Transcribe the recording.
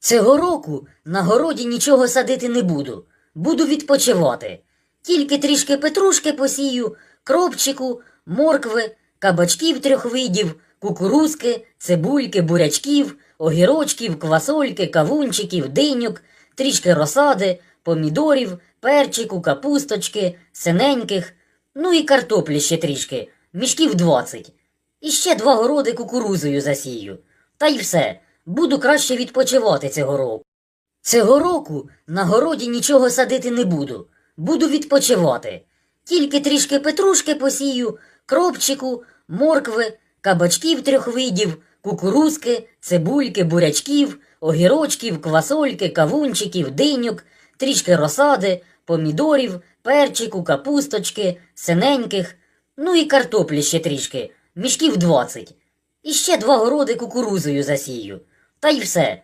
Цього року на городі нічого садити не буду. Буду відпочивати. Тільки трішки петрушки посію, кропчику, моркви, кабачків трьох видів, кукурузки, цибульки, бурячків, огірочків, квасольки, кавунчиків, диньок, трішки розсади, помідорів, перчику, капусточки, синеньких, ну і картоплі ще трішки, мішків двадцять. І ще два городи кукурузою засію. Та й все, буду краще відпочивати цього року. Цього року на городі нічого садити не буду. Буду відпочивати. Тільки трішки петрушки посію, кропчику, моркви, кабачків трьох видів, кукурузки, цибульки, бурячків, огірочків, квасольки, кавунчиків, диньок, трішки розсади, помідорів, перчику, капусточки, синеньких, ну і картоплі ще трішки, мішків двадцять. І ще два городи кукурузою засію. Та й все,